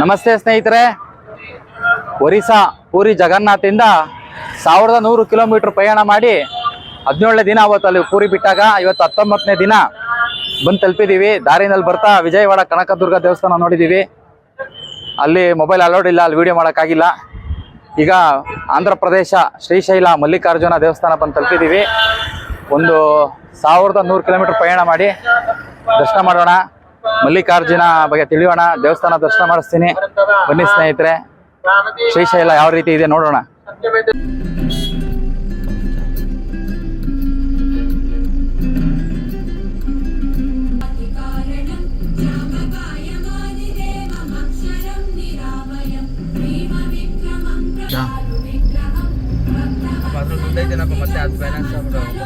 ನಮಸ್ತೆ ಸ್ನೇಹಿತರೆ. ಒರಿಸ್ಸಾ ಪೂರಿ ಜಗನ್ನಾಥಿಂದ ಸಾವಿರದ ನೂರು ಕಿಲೋಮೀಟರ್ ಪ್ರಯಾಣ ಮಾಡಿ ಹದಿನೇಳನೇ ದಿನ ಅವತ್ತು ಅಲ್ಲಿ ಪೂರಿ ಬಿಟ್ಟಾಗ ಇವತ್ತು ಹತ್ತೊಂಬತ್ತನೇ ದಿನ ಬಂದು ತಲುಪಿದ್ದೀವಿ ದಾರಿನಲ್ಲಿ ಬರ್ತಾ ವಿಜಯವಾಡ ಕನಕದುರ್ಗ ದೇವಸ್ಥಾನ ನೋಡಿದ್ದೀವಿ ಅಲ್ಲಿ ಮೊಬೈಲ್ ಅಲೌಡ್ ಇಲ್ಲ, ಅಲ್ಲಿ ವಿಡಿಯೋ ಮಾಡೋಕ್ಕಾಗಿಲ್ಲ. ಈಗ ಆಂಧ್ರ ಪ್ರದೇಶ ಶ್ರೀಶೈಲ ಮಲ್ಲಿಕಾರ್ಜುನ ದೇವಸ್ಥಾನ ಬಂದು ತಲುಪಿದೀವಿ. ಒಂದು ಸಾವಿರದ ನೂರು ಕಿಲೋಮೀಟರ್ ಪ್ರಯಾಣ ಮಾಡಿ ದರ್ಶನ ಮಾಡೋಣ. ಮಲ್ಲಿಕಾರ್ಜುನ ಬಗ್ಗೆ ತಿಳಿಯೋಣ, ದೇವಸ್ಥಾನ ದರ್ಶನ ಮಾಡಿಸ್ತೀನಿ. ಬನ್ನಿ ಸ್ನೇಹಿತರೆ. ಶ್ರೀಶೈಲ ಯಾವ ರೀತಿ ಇದೆ ನೋಡೋಣ. ಮತ್ತೆ ಅದು ಬ್ಯಾಲೆನ್ಸ್ ಆಗ್ಬಿಡೋದು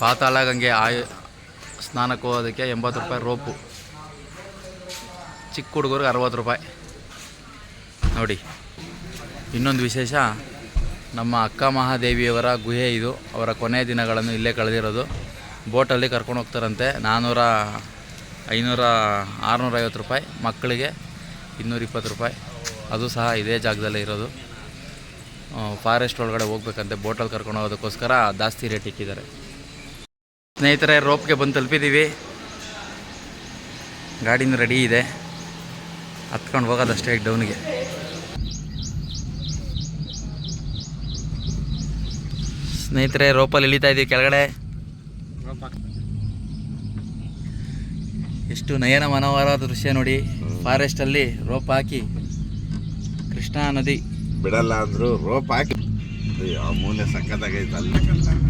ಪಾತಾಳ ಗಂಗೆ ಆಯು ಸ್ನಾನಕ್ಕೆ ಹೋಗೋದಕ್ಕೆ ಎಂಬತ್ತು ರೂಪಾಯಿ ರೋಪು. ಚಿಕ್ಕ ಹುಡುಗರಿಗೆ ಅರವತ್ತು ರೂಪಾಯಿ. ನೋಡಿ, ಇನ್ನೊಂದು ವಿಶೇಷ, ನಮ್ಮ ಅಕ್ಕ ಮಹಾದೇವಿಯವರ ಗುಹೆ ಇದು. ಅವರ ಕೊನೆಯ ದಿನಗಳನ್ನು ಇಲ್ಲೇ ಕಳೆದಿರೋದು. ಬೋಟಲ್ಲಿ ಕರ್ಕೊಂಡು ಹೋಗ್ತಾರಂತೆ. ನಾನ್ನೂರ ಐನೂರ ಆರುನೂರ ಐವತ್ತು ರೂಪಾಯಿ, ಮಕ್ಕಳಿಗೆ ಇನ್ನೂರ ಇಪ್ಪತ್ತು ರೂಪಾಯಿ. ಅದು ಸಹ ಇದೇ ಜಾಗದಲ್ಲೇ ಇರೋದು. ಫಾರೆಸ್ಟ್ ಒಳಗಡೆ ಹೋಗ್ಬೇಕಂತೆ ಬೋಟಲ್ಲಿ ಕರ್ಕೊಂಡು ಹೋಗೋದಕ್ಕೋಸ್ಕರ ಜಾಸ್ತಿ ರೇಟ್ ಇಕ್ಕಿದ್ದಾರೆ ಸ್ನೇಹಿತರೆ, ರೋಪ್ಗೆ ಬಂದು ತಲುಪಿದ್ದೀವಿ. ಗಾಡಿನೂ ರೆಡಿ ಇದೆ. ಹತ್ಕೊಂಡು ಹೋಗೋದಷ್ಟೇ ಡೌನ್ಗೆ ಸ್ನೇಹಿತರೆ, ರೋಪಲ್ಲಿ ಇಳಿತಾ ಇದ್ದೀವಿ ಕೆಳಗಡೆ. ಎಷ್ಟು ನಯನ ಮನೋಹರವಾದ ದೃಶ್ಯ ನೋಡಿ. ಫಾರೆಸ್ಟಲ್ಲಿ ರೋಪ್ ಹಾಕಿ ಕೃಷ್ಣಾ ನದಿ. ಬಿಡಲ್ಲ ಅಂದ್ರು ರೋಪ್ ಹಾಕಿ. ಮೂಲೆ ಸಕ್ಕತ್ತಾಗೈತೆ ಅಲ್ಲಿ.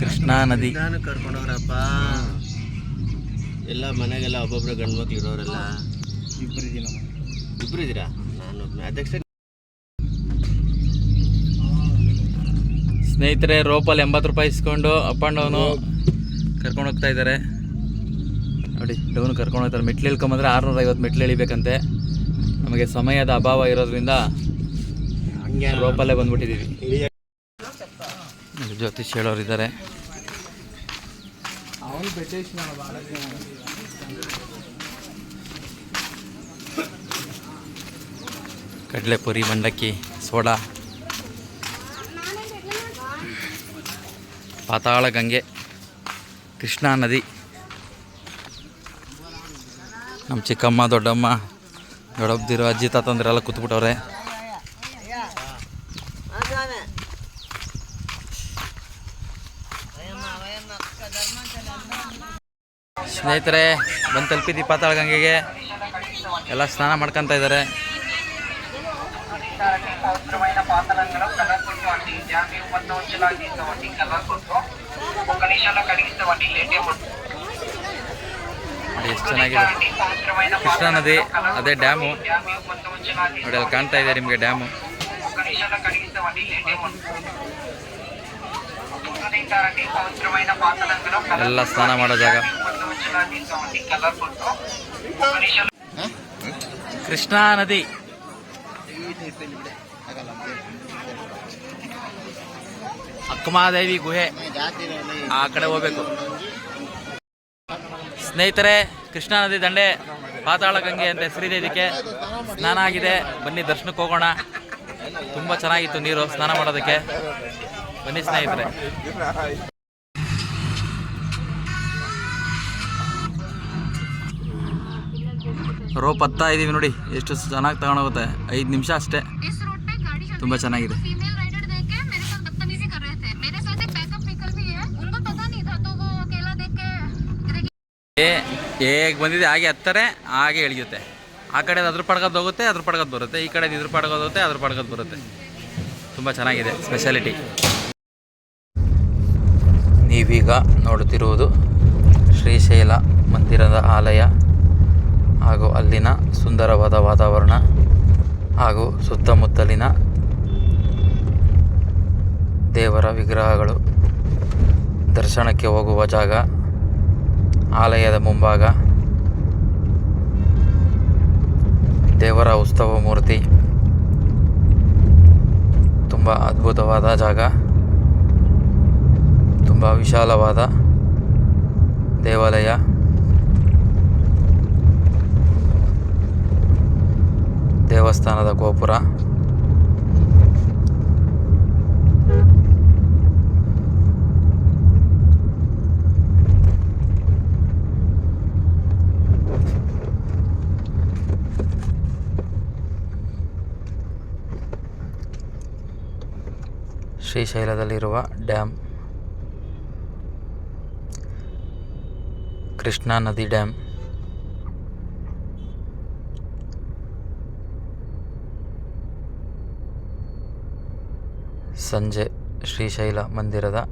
ಕೃಷ್ಣಾ ನದಿ. ನಾನು ಕರ್ಕೊಂಡೋಗ್ರಪ್ಪ ಎಲ್ಲ ಮನೆಗೆಲ್ಲ ಒಬ್ಬೊಬ್ರು ಗಂಡು ಮಕ್ಳು ಇರೋರೆಲ್ಲ. ಇಬ್ರು ಇದ್ದೀರಾ ನಾನು ಅಧ್ಯಕ್ಷ ಸ್ನೇಹಿತರೆ ರೋಪಲ್ಲಿ ಎಂಬತ್ತು ರೂಪಾಯಿ ಇಸ್ಕೊಂಡು ಅಪ್ ಆ್ಯಂಡ್ ಡೌನು ಕರ್ಕೊಂಡು ಹೋಗ್ತಾ ಇದ್ದಾರೆ. ನೋಡಿ ಡೌನ್ ಕರ್ಕೊಂಡು ಹೋಗ್ತಾರೆ. ಮೆಟ್ಲು ಇಳ್ಕೊಂಬಂದ್ರೆ ಆರುನೂರ ಐವತ್ತು ಮೆಟ್ಲು ಇಳಿಬೇಕಂತೆ ನಮಗೆ ಸಮಯದ ಅಭಾವ ಇರೋದ್ರಿಂದ ರೋಪಲ್ಲೇ ಬಂದ್ಬಿಟ್ಟಿದ್ದೀವಿ. ಜ್ಯೋತಿಷ್ ಹೇಳೋರು ಇದ್ದಾರೆ ಕಡಲೆಪುರಿ ಮಂಡಕ್ಕಿ ಸೋಡಾ. ಪಾತಾಳ ಗಂಗೆ ಕೃಷ್ಣಾ ನದಿ. ನಮ್ಮ ಚಿಕ್ಕಮ್ಮ ದೊಡ್ಡಮ್ಮ ದೊಡ್ಡಬ್ದಿರೋ ಅಜ್ಜಿ ತಾತಂದ್ರೆಲ್ಲ ಕೂತ್ಬಿಟ್ಟವ್ರೆ. ಸ್ನೇಹಿತರೆ, ಬಂದು ತಲುಪಿದ್ದಿ ಪಾತಾಳ ಗಂಗೆಗೆ. ಎಲ್ಲ ಸ್ನಾನ ಮಾಡ್ಕೊತ ಇದ್ದಾರೆ. ಎಷ್ಟು ಚೆನ್ನಾಗಿದೆ. ಕೃಷ್ಣಾ ನದಿ, ಅದೇ ಡ್ಯಾಮು. ನೋಡಿ, ಅಲ್ಲಿ ಕಾಣ್ತಾ ಇದೆ ನಿಮಗೆ ಡ್ಯಾಮು. ಎಲ್ಲ ಸ್ನಾನ ಮಾಡೋ ಜಾಗ. ಕೃಷ್ಣಾ ನದಿ. ಅಕ್ಕಮಹಾದೇವಿ ಗುಹೆ. ಆ ಕಡೆ ಹೋಗ್ಬೇಕು. ಸ್ನೇಹಿತರೆ, ಕೃಷ್ಣಾ ನದಿ ದಂಡೆ ಪಾತಾಳ ಗಂಗೆ ಅಂತ ಹೆಸರಿದೆ ಇದಕ್ಕೆ ಸ್ನಾನ ಆಗಿದೆ. ಬನ್ನಿ ದರ್ಶನಕ್ಕೆ ಹೋಗೋಣ. ತುಂಬಾ ಚೆನ್ನಾಗಿತ್ತು ನೀರು ಸ್ನಾನ ಮಾಡೋದಕ್ಕೆ. ಮನೆ ಸ್ನೇಹಿತರೆ. ರೋಪ್ ಹತ್ತಾ ಇದೀವಿ ನೋಡಿ ಎಷ್ಟು ಚೆನ್ನಾಗಿ ತಗೊಂಡೋಗುತ್ತೆ. ಐದು ನಿಮಿಷ ಅಷ್ಟೇ. ತುಂಬಾ ಚೆನ್ನಾಗಿದೆ. ಹೇಗ್ ಬಂದಿದೆ ಹಾಗೆ ಹತ್ತಾರೆ ಹಾಗೆ ಎಳಿಯುತ್ತೆ ಆ ಕಡೆ ಅದ್ರ ಪಡ್ಕೋದು ಹೋಗುತ್ತೆ ಅದ್ರ ಪಡ್ಕೋದು ಬರುತ್ತೆ. ಈ ಕಡೆ ಇದ್ರ ಪಡ್ಕೋದು ಹೋಗುತ್ತೆ ಅದ್ರ ಪಡ್ಕೋದು ಬರುತ್ತೆ. ತುಂಬಾ ಚೆನ್ನಾಗಿದೆ ಸ್ಪೆಷಾಲಿಟಿ ನೀವೀಗ ನೋಡುತ್ತಿರುವುದು ಶ್ರೀಶೈಲ ಮಂದಿರದ ಆಲಯ ಹಾಗೂ ಅಲ್ಲಿನ ಸುಂದರವಾದ ವಾತಾವರಣ ಹಾಗೂ ಸುತ್ತಮುತ್ತಲಿನ ದೇವರ ವಿಗ್ರಹಗಳು. ದರ್ಶನಕ್ಕೆ ಹೋಗುವ ಜಾಗ ಆಲಯದ ಮುಂಭಾಗ. ದೇವರ ಉತ್ಸವ ಮೂರ್ತಿ. ತುಂಬ ಅದ್ಭುತವಾದ ಜಾಗ. ತುಂಬ ವಿಶಾಲವಾದ ದೇವಾಲಯ. ದೇವಸ್ಥಾನದ ಗೋಪುರ. ಶ್ರೀಶೈಲದಲ್ಲಿರುವ ಡ್ಯಾಮ್ ಕೃಷ್ಣಾ ನದಿ ಡ್ಯಾಮ್. ಸಂಜೆ ಶ್ರೀಶೈಲ ಮಂದಿರದ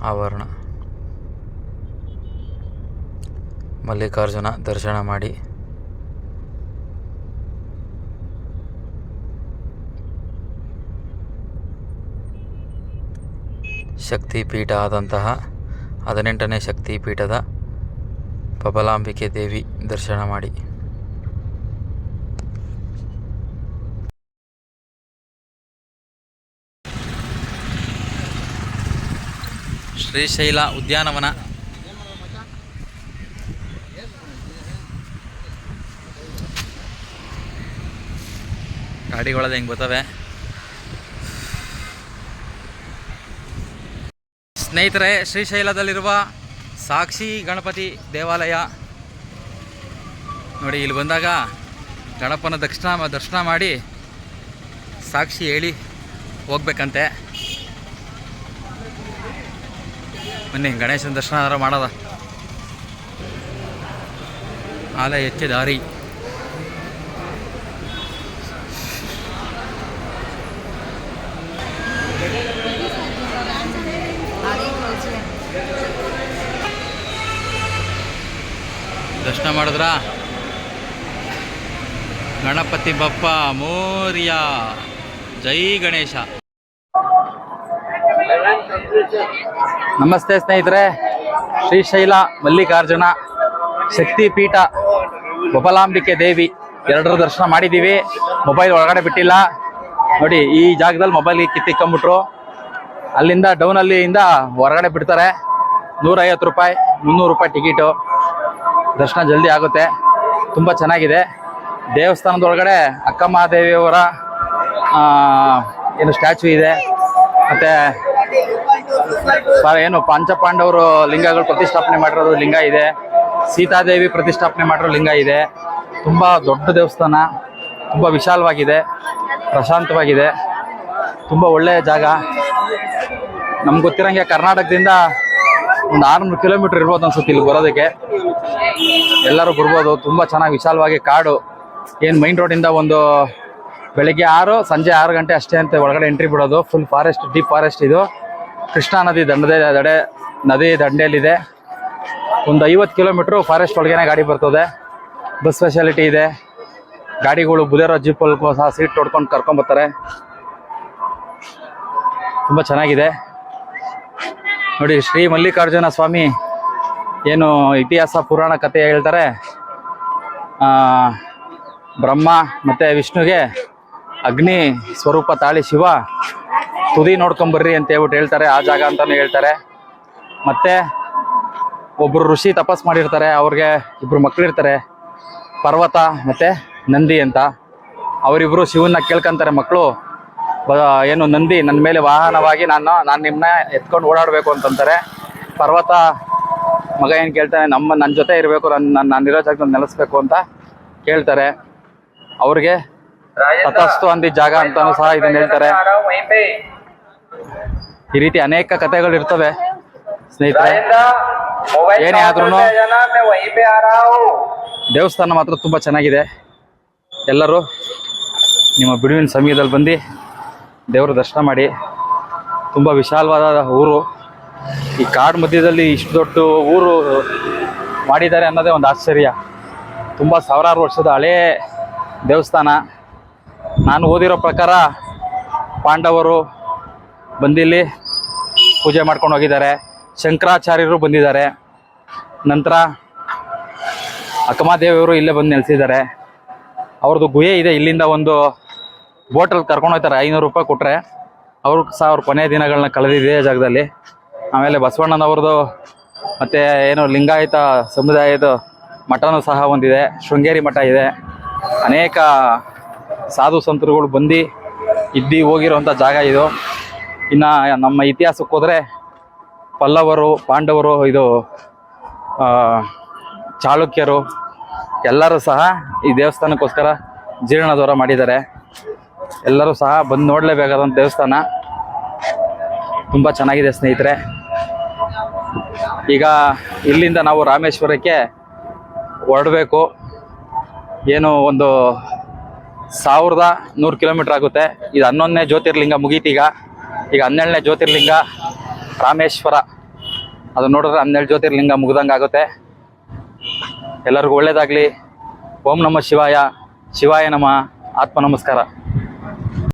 ಆವರಣ. ಮಲ್ಲಿಕಾರ್ಜುನ ದರ್ಶನ ಮಾಡಿ ಶಕ್ತಿಪೀಠ ಆದಂತಹ ಹದಿನೆಂಟನೇ ಶಕ್ತಿಪೀಠದ ಬಬಲಾಂಬಿಕೆ ದೇವಿ ದರ್ಶನ ಮಾಡಿ. ಶ್ರೀಶೈಲ ಉದ್ಯಾನವನ. ಗಾಡಿಗಳದ್ದು ಹೆಂಗೆ ಬರ್ತವೆ ಸ್ನೇಹಿತರೆ, ಶ್ರೀಶೈಲದಲ್ಲಿರುವ ಸಾಕ್ಷಿ ಗಣಪತಿ ದೇವಾಲಯ. ನೋಡಿ, ಇಲ್ಲಿ ಬಂದಾಗ ಗಣಪನ ದಕ್ಷಿಣ ದರ್ಶನ ಮಾಡಿ ಸಾಕ್ಷಿ ಹೇಳಿ ಹೋಗ್ಬೇಕಂತೆ. ಬನ್ನಿ, ಗಣೇಶನ ದರ್ಶನ ಆದರೂ ಮಾಡೋದ? ಆಲಯ ಹೆಚ್ಚೆ ದಾರಿ. ದರ್ಶನ ಮಾಡಿದ್ರ? ಗಣಪತಿ ಬಪ್ಪ, ಮೋರ್ಯ. ಜೈ ಗಣೇಶ. ನಮಸ್ತೆ ಸ್ನೇಹಿತರೆ. ಶ್ರೀಶೈಲ ಮಲ್ಲಿಕಾರ್ಜುನ ಶಕ್ತಿಪೀಠ ಬಬಲಾಂಬಿಕೆ ದೇವಿ. ಎರಡರ ದರ್ಶನ ಮಾಡಿದ್ದೀವಿ. ಮೊಬೈಲ್ ಒಳಗಡೆ ಬಿಟ್ಟಿಲ್ಲ. ನೋಡಿ, ಈ ಜಾಗದಲ್ಲಿ ಮೊಬೈಲ್ ಕಿತ್ತಿಕ್ಕೊಂಬಿಟ್ರು ಅಲ್ಲಿಂದ ಡೌನ್ ಅಲ್ಲಿಂದ ಹೊರಗಡೆ ಬಿಡ್ತಾರೆ. ನೂರೈವತ್ತು ರೂಪಾಯಿ, ಮುನ್ನೂರು ರೂಪಾಯಿ ಟಿಕೆಟು. ದರ್ಶನ ಜಲ್ದಿ ಆಗುತ್ತೆ. ತುಂಬ ಚೆನ್ನಾಗಿದೆ. ದೇವಸ್ಥಾನದೊಳಗಡೆ ಅಕ್ಕ ಮಹಾದೇವಿಯವರ ಏನು ಸ್ಟ್ಯಾಚು ಇದೆ. ಮತ್ತು ಏನು ಪಂಚಪಾಂಡವರು ಲಿಂಗಗಳು ಪ್ರತಿಷ್ಠಾಪನೆ ಮಾಡಿರೋದು ಲಿಂಗ ಇದೆ. ಸೀತಾದೇವಿ ಪ್ರತಿಷ್ಠಾಪನೆ ಮಾಡಿರೋ ಲಿಂಗ ಇದೆ. ತುಂಬ ದೊಡ್ಡ ದೇವಸ್ಥಾನ. ತುಂಬ ವಿಶಾಲವಾಗಿದೆ. ಪ್ರಶಾಂತವಾಗಿದೆ. ತುಂಬ ಒಳ್ಳೆಯ ಜಾಗ. ನಮ್ಗೆ ಗೊತ್ತಿರೋಂಗೆ ಕರ್ನಾಟಕದಿಂದ ಒಂದು ಆರುನೂರು ಕಿಲೋಮೀಟರ್ ಇರ್ಬೋದು ಅನ್ಸುತ್ತೆ ಇಲ್ಲಿ ಬರೋದಕ್ಕೆ. ಎಲ್ಲರೂ ಬರ್ಬೋದು. ತುಂಬ ಚೆನ್ನಾಗಿ ವಿಶಾಲವಾಗಿ ಕಾಡು. ಏನು ಮೈನ್ ರೋಡಿಂದ ಒಂದು ಬೆಳಿಗ್ಗೆ ಆರು, ಸಂಜೆ ಆರು ಗಂಟೆ ಅಷ್ಟೇ ಅಂತ ಒಳಗಡೆ ಎಂಟ್ರಿ ಬಿಡೋದು. ಫುಲ್ ಫಾರೆಸ್ಟ್ ಡೀಪ್ ಫಾರೆಸ್ಟ್ ಇದು. ಕೃಷ್ಣಾ ನದಿ ದಂಡದ ದಡೆ, ನದಿ ದಂಡೆಯಲ್ಲಿದೆ. ಒಂದು ಐವತ್ತು ಕಿಲೋಮೀಟ್ರು ಫಾರೆಸ್ಟ್ ಒಳಗೇನೆ ಗಾಡಿ ಬರ್ತದೆ. ಬಸ್ ಫೆಸಿಲಿಟಿ ಇದೆ. ಗಾಡಿಗಳು ಬುಲೆರೋ ಜೀಪಲ್ಲಿ ಸಹ ಸೀಟ್ ತೊಡ್ಕೊಂಡು ಕರ್ಕೊಂಬರ್ತಾರೆ ತುಂಬ ಚೆನ್ನಾಗಿದೆ. ನೋಡಿ, ಶ್ರೀ ಮಲ್ಲಿಕಾರ್ಜುನ ಸ್ವಾಮಿ ಏನು ಇತಿಹಾಸ ಪುರಾಣ ಕಥೆ ಹೇಳ್ತಾರೆ. ಬ್ರಹ್ಮ ಮತ್ತು ವಿಷ್ಣುಗೆ ಅಗ್ನಿ ಸ್ವರೂಪ ತಾಳಿ ಶಿವ, ತುದಿ ನೋಡ್ಕೊಂಬರ್ರಿ ಅಂತ ಹೇಳ್ಬಿಟ್ಟು ಹೇಳ್ತಾರೆ, ಆ ಜಾಗ ಅಂತಲೇ ಹೇಳ್ತಾರೆ. ಮತ್ತು ಒಬ್ಬರು ಋಷಿ ತಪಸ್ ಮಾಡಿರ್ತಾರೆ, ಅವ್ರಿಗೆ ಇಬ್ಬರು ಮಕ್ಕಳಿರ್ತಾರೆ ಪರ್ವತ ಮತ್ತು ನಂದಿ ಅಂತ. ಅವರಿಬ್ಬರು ಶಿವನ್ನ ಕೇಳ್ಕೊಂತಾರೆ ಮಕ್ಕಳು. ಏನು ನಂದಿ ನನ್ನ ಮೇಲೆ ವಾಹನವಾಗಿ ನಾನು ನಾನು ನಿಮ್ಮನ್ನ ಎತ್ಕೊಂಡು ಓಡಾಡಬೇಕು ಅಂತಂತಾರೆ. ಪರ್ವತ ಮಗ ಏನು ಕೇಳ್ತಾನೆ, ನಮ್ಮ ನನ್ನ ಜೊತೆ ಇರಬೇಕು ನನ್ನ ನನ್ನ ನಾನಿರೋ ಜಾಗ ನೆಲೆಸ್ಬೇಕು ಅಂತ ಕೇಳ್ತಾರೆ. ಅವ್ರಿಗೆ ತತಸ್ತು ಅಂದಿ ಜಾಗ ಅಂತಾನೂ ಸಹ ಇದನ್ನ ಹೇಳ್ತಾರೆ. ಈ ರೀತಿ ಅನೇಕ ಕಥೆಗಳು ಇರ್ತವೆ, ಸ್ನೇಹಿತರೆ. ಏನೇ ಆದ್ರೂ ದೇವಸ್ಥಾನ ಮಾತ್ರ ತುಂಬ ಚೆನ್ನಾಗಿದೆ. ಎಲ್ಲರೂ ನಿಮ್ಮ ಬಿಡುವಿನ ಸಮಯದಲ್ಲಿ ಬಂದು ದೇವರ ದರ್ಶನ ಮಾಡಿ. ತುಂಬ ವಿಶಾಲವಾದ ಊರು. ಈ ಕಾಡು ಮಧ್ಯದಲ್ಲಿ ಇಷ್ಟು ದೊಡ್ಡ ಊರು ಮಾಡಿದ್ದಾರೆ ಅನ್ನೋದೇ ಒಂದು ಆಶ್ಚರ್ಯ. ತುಂಬ ಸಾವಿರಾರು ವರ್ಷದ ಹಳೇ ದೇವಸ್ಥಾನ. ನಾನು ಓದಿರೋ ಪ್ರಕಾರ ಪಾಂಡವರು ಬಂದಿಲ್ಲಿ ಪೂಜೆ ಮಾಡ್ಕೊಂಡು ಹೋಗಿದ್ದಾರೆ. ಶಂಕರಾಚಾರ್ಯರು ಬಂದಿದ್ದಾರೆ. ನಂತರ ಅಕ್ಕಮಾದೇವಿಯವರು ಇಲ್ಲೇ ಬಂದು ನೆಲೆಸಿದ್ದಾರೆ. ಅವ್ರದ್ದು ಗುಹೆ ಇದೆ ಇಲ್ಲಿಂದ ಒಂದು ಬೋಟಲ್ಲಿ ಕರ್ಕೊಂಡು ಹೋಗ್ತಾರೆ, ಐನೂರು ರೂಪಾಯಿ ಕೊಟ್ಟರೆ ಅವರು ಸಹ ಅವ್ರ ಕೊನೆ ದಿನಗಳನ್ನ ಕಳೆದಿದೆ ಜಾಗದಲ್ಲಿ. ಆಮೇಲೆ ಬಸವಣ್ಣನವ್ರದ್ದು ಮತ್ತು ಏನು ಲಿಂಗಾಯತ ಸಮುದಾಯದ ಮಠನೂ ಸಹ ಒಂದಿದೆ, ಶೃಂಗೇರಿ ಮಠ ಇದೆ. ಅನೇಕ ಸಾಧು ಸಂತರುಗಳು ಬಂದು ಇದ್ದಿ ಹೋಗಿರೋವಂಥ ಜಾಗ ಇದು. ಇನ್ನು ನಮ್ಮ ಇತಿಹಾಸಕ್ಕೆ ಹೋದರೆ ಪಲ್ಲವರು, ಪಾಂಡವರು, ಇದು ಚಾಳುಕ್ಯರು ಎಲ್ಲರೂ ಸಹ ಈ ದೇವಸ್ಥಾನಕ್ಕೋಸ್ಕರ ಜೀರ್ಣೋದ್ಧಾರ ಮಾಡಿದ್ದಾರೆ. ಎಲ್ಲರೂ ಸಹ ಬಂದು ನೋಡಲೇಬೇಕಾದಂಥ ದೇವಸ್ಥಾನ. ತುಂಬ ಚೆನ್ನಾಗಿದೆ ಸ್ನೇಹಿತರೆ. ಈಗ ಇಲ್ಲಿಂದ ನಾವು ರಾಮೇಶ್ವರಕ್ಕೆ ಹೊರಡಬೇಕು. ಏನು ಒಂದು ಸಾವಿರದ ನೂರು ಕಿಲೋಮೀಟ್ರ್ ಆಗುತ್ತೆ. ಇದು ಹನ್ನೊಂದನೇ ಜ್ಯೋತಿರ್ಲಿಂಗ ಮುಗೀತೀಗ ಈಗ ಹನ್ನೆರಡನೇ ಜ್ಯೋತಿರ್ಲಿಂಗ ರಾಮೇಶ್ವರ. ಅದು ನೋಡಿದ್ರೆ ಹನ್ನೆರಡು ಜ್ಯೋತಿರ್ಲಿಂಗ ಮುಗ್ದಂಗೆ ಆಗುತ್ತೆ. ಎಲ್ಲರಿಗೂ ಒಳ್ಳೇದಾಗಲಿ. ಓಂ ನಮ ಶಿವಾಯ. ಶಿವಾಯ ನಮ. ಆತ್ಮ ನಮಸ್ಕಾರ.